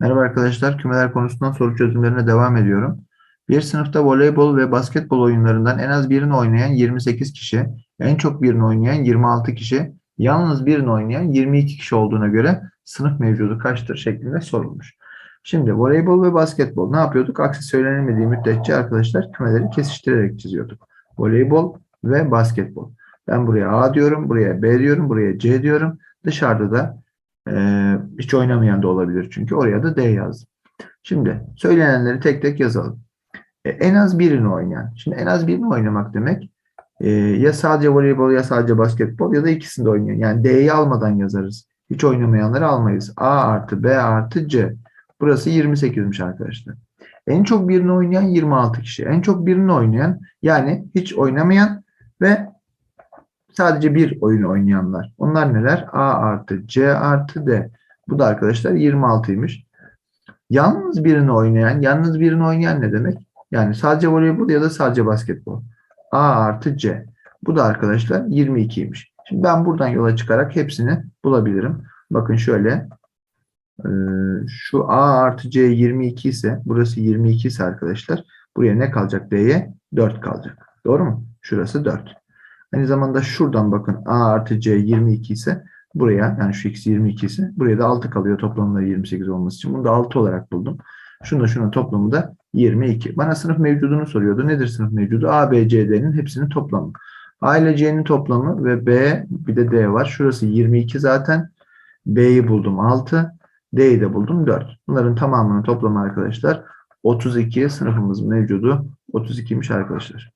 Merhaba arkadaşlar, kümeler konusundan soru çözümlerine devam ediyorum. Bir sınıfta voleybol ve basketbol oyunlarından en az birini oynayan 28 kişi, en çok birini oynayan 26 kişi, yalnız birini oynayan 22 kişi olduğuna göre sınıf mevcudu kaçtır şeklinde sorulmuş. Şimdi voleybol ve basketbol ne yapıyorduk? Aksi söylenemediği müddetçe arkadaşlar kümeleri kesiştirerek çiziyorduk. Voleybol ve basketbol. Ben buraya A diyorum, buraya B diyorum, buraya C diyorum. Dışarıda da ee, hiç oynamayan da olabilir çünkü oraya da D yazdım. Şimdi söylenenleri tek tek yazalım. E, en az birini oynayan. Şimdi en az birini oynamak demek e, ya sadece voleybol ya sadece basketbol ya da ikisini de oynayan. Yani D'yi almadan yazarız. Hiç oynamayanları almayız. A artı B artı C. Burası 28'miş arkadaşlar. En çok birini oynayan 26 kişi. En çok birini oynayan yani hiç oynamayan ve sadece bir oyun oynayanlar. Onlar neler? A artı C artı D. Bu da arkadaşlar 26'ymış. Yalnız birini oynayan, yalnız birini oynayan ne demek? Yani sadece voleybol ya da sadece basketbol. A artı C. Bu da arkadaşlar 22'ymiş. Şimdi ben buradan yola çıkarak hepsini bulabilirim. Bakın şöyle. Ee, şu A artı C 22 ise, burası 22 ise arkadaşlar, buraya ne kalacak D'ye? 4 kalacak. Doğru mu? Şurası 4. Aynı zamanda şuradan bakın A artı C 22 ise buraya yani şu x 22 ise buraya da 6 kalıyor toplamları 28 olması için. Bunu da 6 olarak buldum. Şununla şunun toplamı da 22. Bana sınıf mevcudunu soruyordu. Nedir sınıf mevcudu? A, B, C, D'nin hepsinin toplamı. A ile C'nin toplamı ve B bir de D var. Şurası 22 zaten. B'yi buldum 6. D'yi de buldum 4. Bunların tamamının toplamı arkadaşlar 32 sınıfımız mevcudu 32'ymiş arkadaşlar.